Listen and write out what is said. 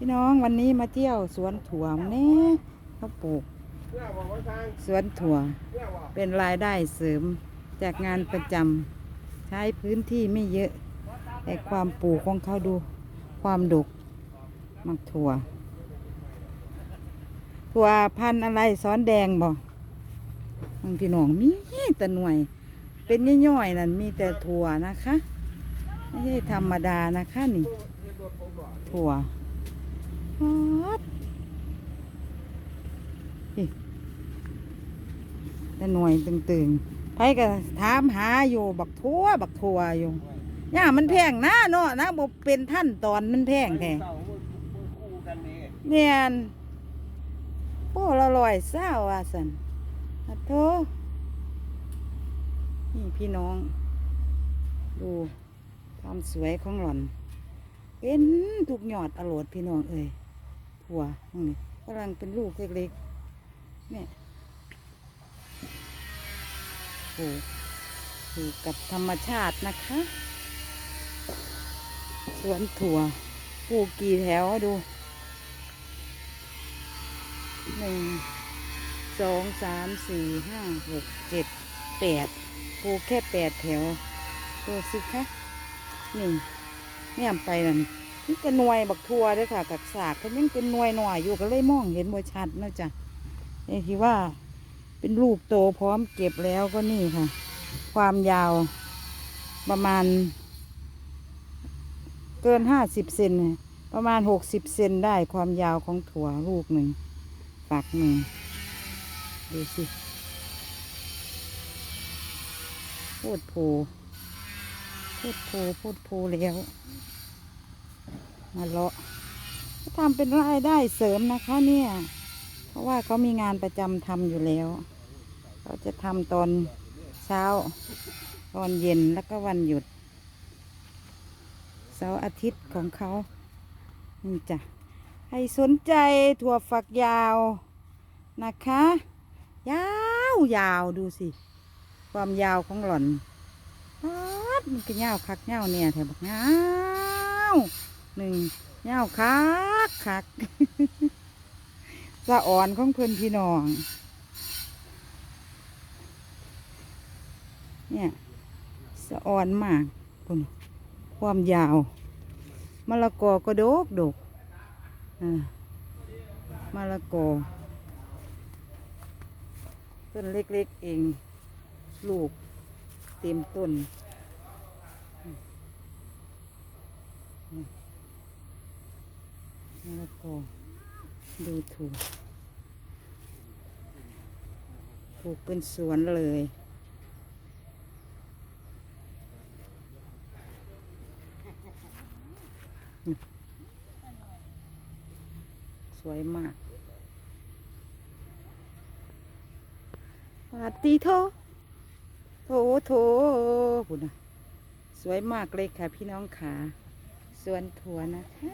พี่น้องวันนี้มาเที่ยวสวนถั่วเนี่เขาปลูก สวนถั่ว เป็นรายได้เสริมจากงานประจำใช้พื้นที่ไม่เยอะ แต่ความปลูกของเขาดู ความดกมักถั่ว ถั่วพันธุ์อะไรซ้อนแดงบ่บางพี่น้องมีแต่หน่วย เป็นย่อยๆนั่นมีแต่ถั่วนะคะไม่ใช่ธรรมดานะคะนี่ ถั่ว แต่หน่วยตึงๆไปก็ถามหาอยู่ บักทั่ว บักทั่วอยู่ย่ามันแพงนะเนาะนะบ่เป็นท่านตอนมันแพงแท้เนี่ยนโอ้ละลอยเศร้าว่าสันอะโทนี่พี่น้อง ดูความสวยของหล่อน เป็นทุกหยอดอรดพี่น้องเอ้ย ถั่วนี่กำลังเป็นลูกเล็กๆเนี่ยปลูกปลูกกับธรรมชาตินะคะ สวนถั่วปลูกกี่แถวดูหนึ่งสองสามสี่ห้าหกเจ็ดแปดปลูกแค่แปดแถวดูสิคะนี่เนี่ยไปนั่น นี่ก็หน่วยบักทัวด้วยค่ะกักสากเขายังเป็นหน่วยหน่อยอยู่ก็เลยมองเห็นบ่ชัดนะจ๊ะไอ้ที่ว่าเป็นลูกโตพร้อมเก็บแล้วก็นี่ค่ะ ความยาวประมาณ เกินห้าสิบเซนประมาณหกสิบเซนได้ความยาวของถั่วลูกหนึ่งฝักหนึ่งดูสิพูดโพพูดโพพูดโพแล้ว มาเลาะทำเป็นรายได้เสริมนะคะเนี่ย เพราะว่าเขามีงานประจำทำอยู่แล้ว เขาจะทำตอนเช้า ตอนเย็นแล้วก็วันหยุด เสาร์อาทิตย์ของเขานี่จ้ะให้สนใจถั่วฝักยาวนะคะ ยาวยาวดูสิ ความยาวของหล่อนมันก็ยาวคักยาวเนี่ยแถวบักยา หนึ่งยาคักคักสะอ่อนของเพื่อนพี่น้อง เนี่ยสะอ่อนมากคุณความยาวมะละกอก็ดกดกมะละกอต้นเล็กๆเอง ลูกเต็มต้น มะละกอดูถูกปลูกเป็นสวนเลยสวยมากปาตีโทโถโถบุญนะสวยมากเลยค่ะพี่น้องขาสวนถั่วนะคะ